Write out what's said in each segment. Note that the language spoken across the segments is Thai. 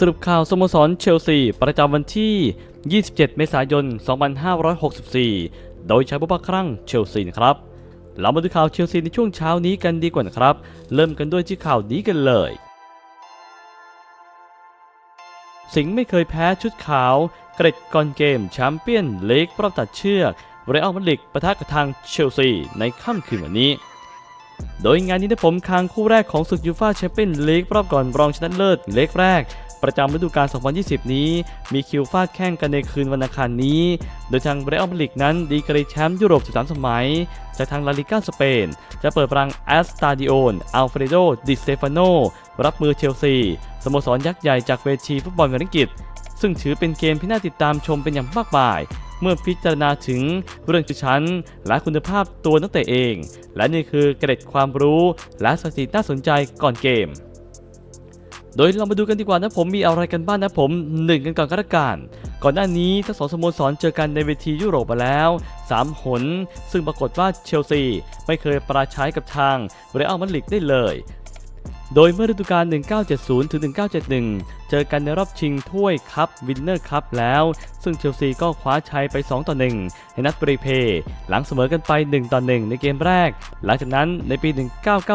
สรุปข่าวสโมสรเชลซี ประจำวันที่ 27 เมษายน 2564 โดยใช้ผู้พักครั้งเชลซีนะครับ เรามาดูข่าวเชลซีในช่วงเช้านี้กันดีกว่านะครับ เริ่มกันด้วยที่ข่าวนี้กันเลย สิงห์ไม่เคยแพ้ชุดขาว เกร็ดก่อนเกมแชมเปี้ยนลีกรอบตัดเชือกเรอัลมาดริดปะทะกับทางเชลซีในค่ำคืนวันนี้โดยงานนี้ได้ผมคางคู่แรกของศึกยูฟ่าแชมเปี้ยนลีกรอบก่อนรองชนะเลิศเล็กแรก ประจำฤดูกาล 2020 นี้ มีคิวฟาดแข่งกันในคืนวันอังคารนี้ โดยทางเรอัลมาดริดนั้นดีกรีแชมป์ยุโรป 13 สมัย จากทางลาลิก้าสเปน จะเปิดรังแอสตาดิโอนอัลเฟรโด ดิสเตฟานโน รับมือเชลซี สโมสรยักษ์ใหญ่จากเวทีฟุตบอลอังกฤษ ซึ่งถือเป็นเกมที่น่าติดตามชมเป็นอย่างมากมายเมื่อพิจารณาถึงเรื่องชื่อชั้น และคุณภาพตัวนักเตะเอง และนี่คือเกร็ดความรู้และสถิติน่าสนใจก่อนเกม โดยเรามาดูกันดีกว่านะผมมีอะไรกันบ้างนะผมหนึ่งกันก่อนก็แล้วกันก่อนหน้านี้ทั้งสองสโมสรเจอกันในเวทียุโรปมาแล้ว 3 หน ซึ่งปรากฏว่าเชลซี ไม่เคยปราชัยกับทางเรอัลมาดริดได้เลย โดยเมื่อฤดูกาล 1970 ถึง 1971 เจอกันในรอบชิงถ้วยคัพวินเนอร์คัพแล้ว ซึ่งเชลซีก็คว้าชัยไป 2 ต่อ 1 ในนัดบริเพย์หลังเสมอกันไป 1 ต่อ 1 ในเกมแรก หลังจากนั้นในปี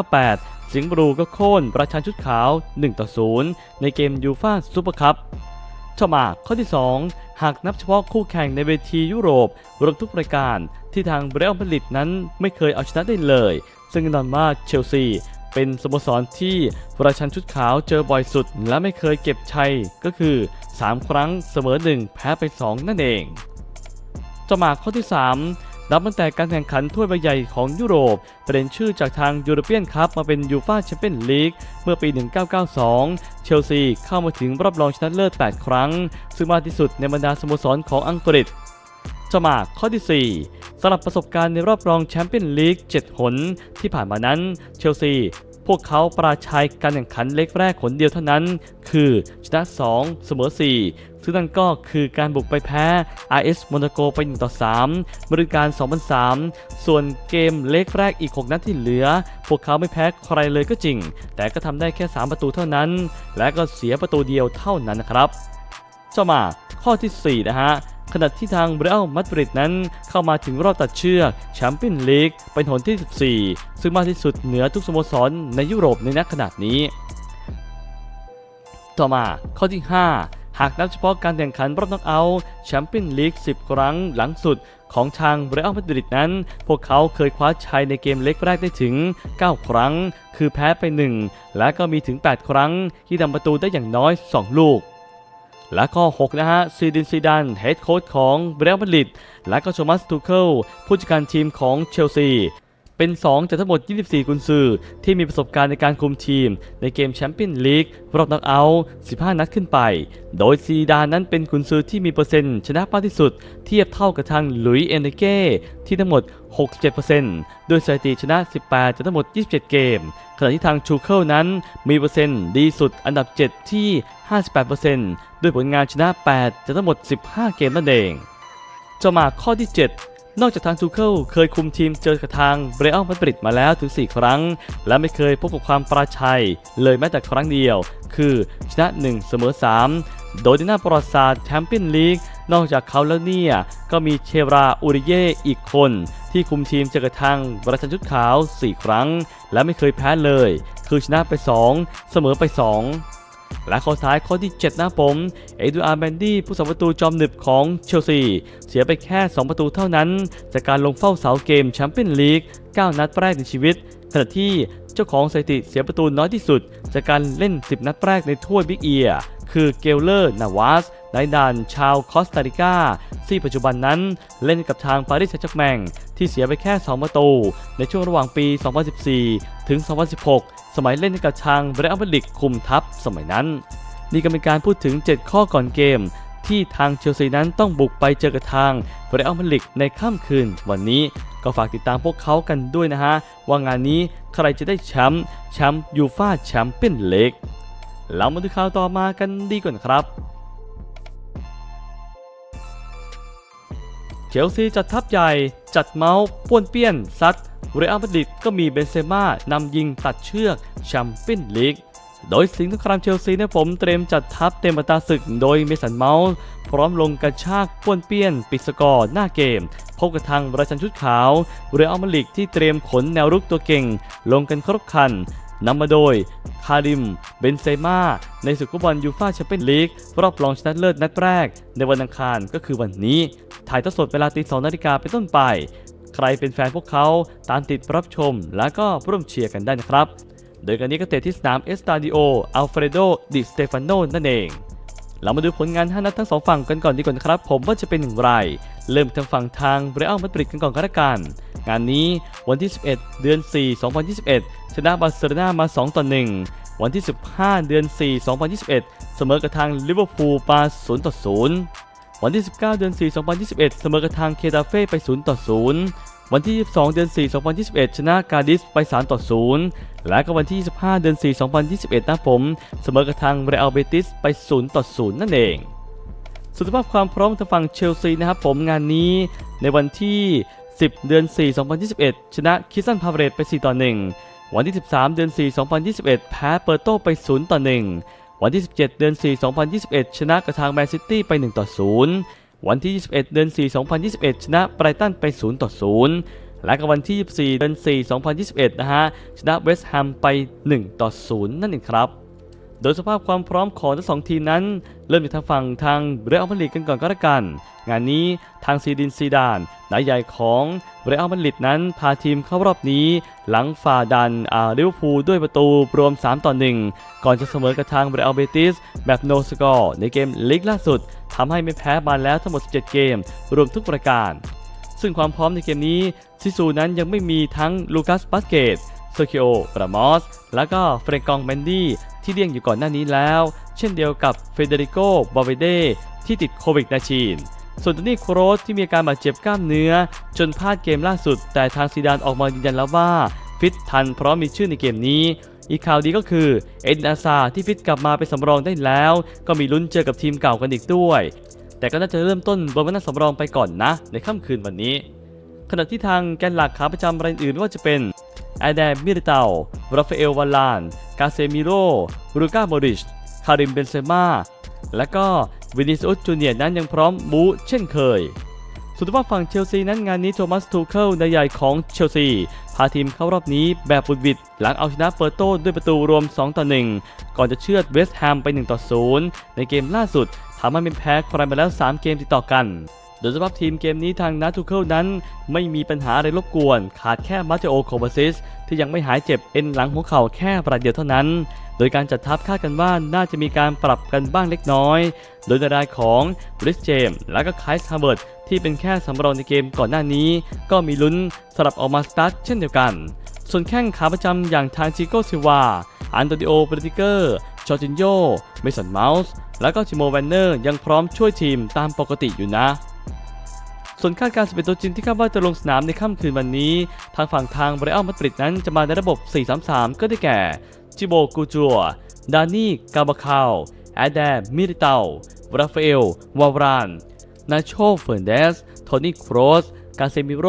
1998 สิงห์บลูก็โค่นประชันชุดขาว 1 ต่อ 0 ในเกมยูฟ่าซูเปอร์คัพต่อมาข้อที่ 2 หากนับเฉพาะคู่แข่งในเวทียุโรป รวมทุกรายการที่ทางเรอัลมาดริดนั้นไม่เคยเอาชนะได้เลย ซึ่งแน่นอนว่าเชลซี เป็นสโมสรที่ประชันชุดขาวเจอบ่อยสุด และไม่เคยเก็บชัยก็คือ 3 ครั้งเสมอ 1 แพ้ไป 2 นั่นเองต่อมาข้อที่ 3 นับตั้งแต่การแข่งขันถ้วยใบใหญ่ของยุโรป เปลี่ยนชื่อจากทางยูโรเปียนคัพมาเป็นยูฟาแชมเปี้ยนลีกเมื่อปี 1992 เชลซีเข้ามาถึงรอบรองชนะเลิศ 8 ครั้ง ซึ่งมากที่สุดในบรรดาสโมสรของอังกฤษต่อมาข้อที่ 4สำหรับประสบการณ์ในรอบรองแชมเปี้ยนลีก 7 หน ที่ผ่านมานั้น เชลซี พวกเขาปราชัยการแข่งขันเล็กแรกหนเดียวเท่านั้น คือชนะ 2 เสมอ 4 ซึ่งนั่นก็คือการบุกไปแพ้ RS โมนาโกไป 1 ต่อ 3บริการ 2003 ส่วนเกมเล็กแรกอีก 6 นัดที่เหลือ พวกเขาไม่แพ้ใครเลยก็จริง แต่ก็ทำได้แค่ 3 ประตูเท่านั้น และก็เสียประตูเดียวเท่านั้นนะครับต่อมาข้อที่ 4 นะฮะ ขณะที่ทางเรอัลมาดริดนั้นเข้ามาถึงรอบตัดเชือกแชมเปี้ยนลีกเป็นหนที่ 14 ซึ่งมากที่สุดเหนือทุกสโมสรในยุโรปในนักขนาดนี้ ต่อมาข้อที่ 5 หากนับเฉพาะการแข่งขันรอบน็อกเอาท์แชมเปี้ยนลีก 10 ครั้งหลังสุดของทางเรอัลมาดริดนั้น พวกเขาเคยคว้าชัยในเกมเล็กแรกได้ถึง 9 ครั้ง คือแพ้ไป 1 และก็มีถึง 8 ครั้งที่ทำประตูได้อย่างน้อย 2 ลูก และข้อ 6 นะฮะซีดินซีดันเฮดโค้ชของเรอัลมาดริดและก็โชมัสทูเคิลผู้จัดการทีมของเชลซี เป็น 2 จากทั้งหมด 24 กุนซือ ที่มีประสบการณ์ในการคุมทีม ในเกมแชมเปี้ยนลีกรอบน็อกเอาท์15 นัดขึ้นไป โดยซีดานนั้นเป็นกุนซือที่มีเปอร์เซ็นต์ชนะมากที่สุด เทียบเท่ากับทางหลุยส์เอเนเก้ที่ทั้งหมด 67%โดยสถิติชนะ 18 จากทั้งหมด 27 เกม ขณะที่ทางชูเคิลนั้นมีเปอร์เซ็นต์ดีสุดอันดับ 7 ที่ 58%ด้วยผลงานชนะ 8 จากทั้งหมด 15 เกมนั่นเองจะมาข้อที่ 7 นอกจากทางทูเคิลเคยคุมทีมเจอกับทางเบรอัลมาดริดมาแล้วถึง 4 ครั้ง และไม่เคยพบกับความปราชัย เลยแม้แต่ครั้งเดียว คือชนะ 1 เสมอ 3 โดยในหน้าประวัติศาสตร์แชมเปี้ยนลีกนอกจากเขาแล้วเนี่ย ก็มีเชราอูริเย่อีกคน ที่คุมทีมเจอกับทางประชันชุดขาว 4 ครั้ง และไม่เคยแพ้เลย คือชนะไป 2 เสมอไป 2 และข้อท้ายข้อที่7นะผม เอดูอาร์แบนดี้ผู้สัมประตูจอมหนึบของเชลซี เสียไปแค่ 2 ประตูเท่านั้น จากการลงเฝ้าเสาเกมแชมเปี้ยนลีก 9 นัดแรกในชีวิต ขณะที่เจ้าของสถิติเสียประตูน้อยที่สุด จากการเล่น 10 นัดแรกในถ้วยบิ๊กเอียคือเกลเลอร์นาวาสนายดานชาวคอสตาริกาที่ปัจจุบันนั้นเล่นกับทางปารีสแซงต์แชร์แมงที่เสียไปแค่ 2 ประตู ในช่วงระหว่างปี 2014 ถึง 2016 สมัยเล่นกับทางเรอัลมาดริดคุมทัพสมัยนั้น นี่ก็เป็นการพูดถึง 7 ข้อก่อนเกม ที่ทางเชลซีนั้นต้องบุกไปเจอกับทางเรอัลมาดริดในค่ำคืน วันนี้ก็ฝากติดตามพวกเขากันด้วยนะฮะ ว่างานนี้ใครจะได้แชมป์แชมป์ยูฟาแชมเปี้ยนลีกเรามาดูข่าวต่อมากันดีก่อนครับเชลซีจัดทัพใหญ่ จัดเมาส์ป้วนเปี้ยนซัด เรอัลมาดริดก็มีเบนเซม่านำยิงตัดเชือกแชมเปี้ยนลีกโดยสิงห์สงครามเชลซีเนี่ยผมเตรียมจัดทัพเต็มอัตราศึกโดยเมสันเมาส์พร้อมลงกระชากป้วนเปี้ยน ปิดสกอร์หน้าเกม พบกับทางราชันชุดขาวเรอัลมาดริดที่เตรียมขนแนวรุกตัวเก่ง ลงกันครบคันนำมาโดยคาริม เบนเซม่า ในศึกฟุตบอลยูฟ่าแชมเปี้ยนลีกรอบรองชนะเลิศนัดแรก ในวันอังคารก็คือวันนี้ ถ่ายทอดสดเวลาตีสองนาฬิกาเป็นต้นไป ใครเป็นแฟนพวกเขาตามติดรับชม และก็ร่วมเชียร์กันได้นะครับ โดยการนี้ก็เตะที่สนามเอสตาดิโออัลเฟรโดดิสเตฟานโนนั่นเอง เรามาดูผลงาน 5 นัดทั้งสองฝั่งกันก่อนดีกว่านะครับ ผมว่าจะเป็นอย่างไร เริ่มทางฝั่งทางเรอัลมาดริดกันก่อนก็แล้วกัน งานนี้วันที่ 11 เดือน 4 2021 ชนะบาร์เซโลนามา 2 ต่อ 1วันที่ 15 เดือน 4 2021 เสมอกับทางลิเวอร์พูลมา0ต่อ0 วันที่ 19 เดือน 4 2021 เสมอกับทางเคตาเฟ่ไป 0 ต่อ 0 วันที่ 22 เดือน 4 2021 ชนะกาดิสไป 3 ต่อ 0 และก็วันที่ 25 เดือน 4 2021 นะผม เสมอกับทางเรอัลเบติสไป 0 ต่อ 0 นั่นเองสุขภาพความพร้อมทางฝั่งเชลซีนะครับผมงานนี้ในวันที่ 10 เดือน 4 2021 ชนะคิสซันพาเวรตไป 4 ต่อ 1 วันที่ 13 เดือน 4 2021 แพ้เปอร์โตไป 0 ต่อ 1 วันที่ 17 เดือน 4 2021 ชนะกับทางแมนซิตี้ไป 1 ต่อ 0 วันที่ 21 เดือน 4 2021 ชนะไบรตันไป 0 ต่อ 0 และก็วันที่ 24 เดือน 4 2021 นะฮะ ชนะเวสต์แฮมไป 1 ต่อ 0 นั่นเองครับ โดยสภาพความพร้อมของทั้งสองทีมนั้น เริ่มจากทางฝั่งทางเรอัลมาดริดกันก่อนก็แล้วกัน งานนี้ทางซีดินซีดานนายใหญ่ของเรอัลมาดริดนั้นพาทีมเข้ารอบนี้ หลังฝ่าดันอาลิเวอร์พูลด้วยประตูรวม 3 ต่อ 1 ก่อนจะเสมอกับทางเรอัลเบติสแบบโนสกอร์ในเกมลีกล่าสุดทำให้ไม่แพ้มาแล้วทั้งหมด 17 เกม รวมทุกประการ ซึ่งความพร้อมในเกมนี้ซิซูนั้นยังไม่มีทั้งลูคัสบาสเกตเซอร์คิโอปรามอส และก็เฟรกองแมนดี้ ที่เลี่ยงอยู่ก่อนหน้านี้แล้ว เช่นเดียวกับเฟเดริโกบาเวเดที่ติดโควิด -19 ส่วนโทนี่โครสที่มีอาการบาดเจ็บกล้ามเนื้อ จนพลาดเกมล่าสุด แต่ทางซีดานออกมายืนยันแล้วว่า ฟิตทันพร้อมมีชื่อในเกมนี้ อีกข่าวดีก็คือเอ็ดอาซาที่ฟิตกลับมาเป็นสำรองได้แล้ว ก็มีลุ้นเจอกับทีมเก่ากันอีกด้วย แต่ก็น่าจะเริ่มต้นบนวันนัดสำรองไปก่อนนะ ในค่ำคืนวันนี้ ขณะที่ทางแกนหลักขาประจำรายอื่นว่าจะเป็น อดแดมิริเตาราฟาเอลวาลาน กาเซมิโรรูก้าโมริช คาริมเบนเซม่า และก็วินิสอุสจูเนียนั้นยังพร้อมบูเช่นเคยสุดท้ายฝั่งเชลซีนั้นงานนี้โทมัสทูเคิลนายใหญ่ของเชลซี พาทีมเข้ารอบนี้แบบบุดวิดหลังเอาชนะเปอร์โต้ด้วยประตูรวม 2 ต่อ 1 ก่อนจะเชือดเวสต์แฮมไป 1 ต่อ 0 ในเกมล่าสุดทำให้เป็นแพ้ใครมาแล้ว 3 เกมติดต่อกัน โดยสภาพทีมเกมนี้ทางนัททูเคิลนั้น ไม่มีปัญหาอะไรรบกวน ขาดแค่มาเตโอโคบาซิสที่ยังไม่หายเจ็บเอ็นหลังหัวเข่าแค่ประเดียวเท่านั้น โดยการจัดทัพคาดกันว่าน่าจะมีการปรับกันบ้างเล็กน้อย โดยในรายของบริสเจมและก็ไคส์ฮาร์เวิร์ดที่เป็นแค่สำรองในเกมก่อนหน้านี้ ก็มีลุ้นสลับออกมาสตาร์ทเช่นเดียวกัน ส่วนแข้งขาประจำอย่างทางจิโกซิวาอันโตนิโอเบรติเกอร์จอร์จินโยเมสันเมาส์ และก็จิโมแวนเนอร์ยังพร้อมช่วยทีมตามปกติอยู่นะ ส่วนคาดการณ์11ตัวจริงที่คาดว่าจะลงสนามในค่ำคืนวันนี้ ทางฝั่งทางเรอัลมาดริดนั้นจะมาในระบบ 4-3-3 ก็ได้แก่ จิโบกูจัว ดานี่ กาบาคาวแอดแดมมิริเตาราฟาเอล วาวราน นาโชเฟอร์เดส โทนี่โครส กาเซมิโร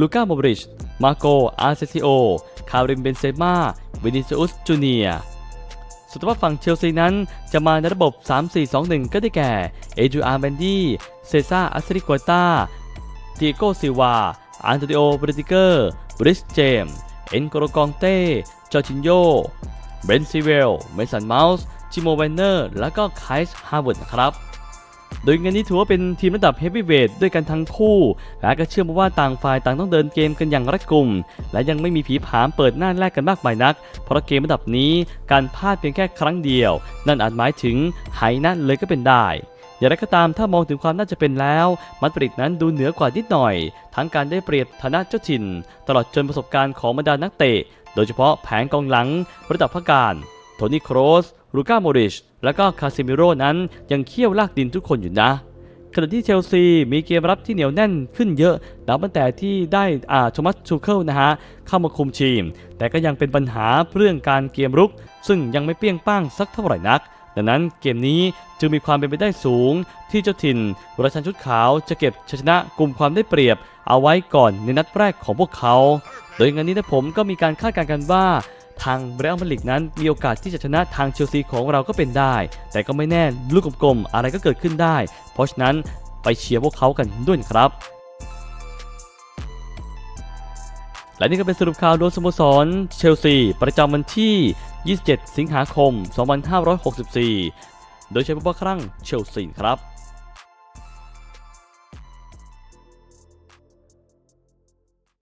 ลูก้าโมบริช มาโก อาร์เซซิโอ คาริม เบนเซม่า วินิซิอุส จูเนียร์ สุดท้ายฝั่งเชลซีนั้นจะมาในระบบ 3-4-2-1 ก็ได้แก่ เอจูอาร์แบนดี้ เซซ่าอัสริกวตาติโกซิวา อันโตนิโอ บริติเกอร์ บริสเจมส์เอ็นโกโรกองเต้ จอร์จินโย เบนซิเวล เมสันเมาส์ จิโมเวนเนอร์ และก็ไคส์ฮาร์เวิร์ดนะครับ โดยงานนี้ถือว่าเป็นทีมระดับเฮฟวีเวทด้วยกันทั้งคู่ และก็เชื่อมาว่าต่างฝ่ายต่างต้องเดินเกมกันอย่างรัดกุม และยังไม่มีผีผามเปิดหน้าแรกกันมากมายนัก เพราะเกมระดับนี้การพลาดเพียงแค่ครั้งเดียว นั่นอาจหมายถึงหายนะเลยก็เป็นได้อย่างไรก็ตามถ้ามองถึงความน่าจะเป็นแล้วมัดปริดนั้นดูเหนือกว่านิดหน่อย ทั้งการได้เปรียบฐานะเจ้าถิ่น ตลอดจนประสบการณ์ของบรรดานักเตะ โดยเฉพาะแผงกองหลัง ระดับพักการ โทนี่โครสลูก้าโมริช และก็คาซิมิโร่นั้นยังเคี่ยวลากดินทุกคนอยู่นะขณะที่เชลซีมีเกมรับที่เหนียวแน่นขึ้นเยอะนับตั้งแต่ที่ได้อาโทมัสชูเคิลนะฮะเข้ามาคุมทีม แต่ก็ยังเป็นปัญหาเรื่องการเกมรุก ซึ่งยังไม่เปี้ยงป้างสักเท่าไหร่นัก ดังนั้นเกมนี้จึงมีความเป็นไปได้สูง ที่เจ้าถิ่นราชันชุดขาวจะเก็บชัยชนะกลุ่มความได้เปรียบ เอาไว้ก่อนในนัดแรกของพวกเขา โดยงานนี้นะผมก็มีการคาดการณ์กันว่า ทางเรอัลมาดริดนั้นมีโอกาสที่จะชนะทางเชลซีของเราก็เป็นได้ แต่ก็ไม่แน่ลูกกลมๆอะไรก็เกิดขึ้นได้ เพราะฉะนั้นไปเชียร์พวกเขากันด้วยครับและนี่ก็เป็นสรุปข่าวโดยสโมสรเชลซี ประจำวันที่ 27 สิงหาคม 2564 โดยใช้ผู้ว่าครั่งเชลซีครับ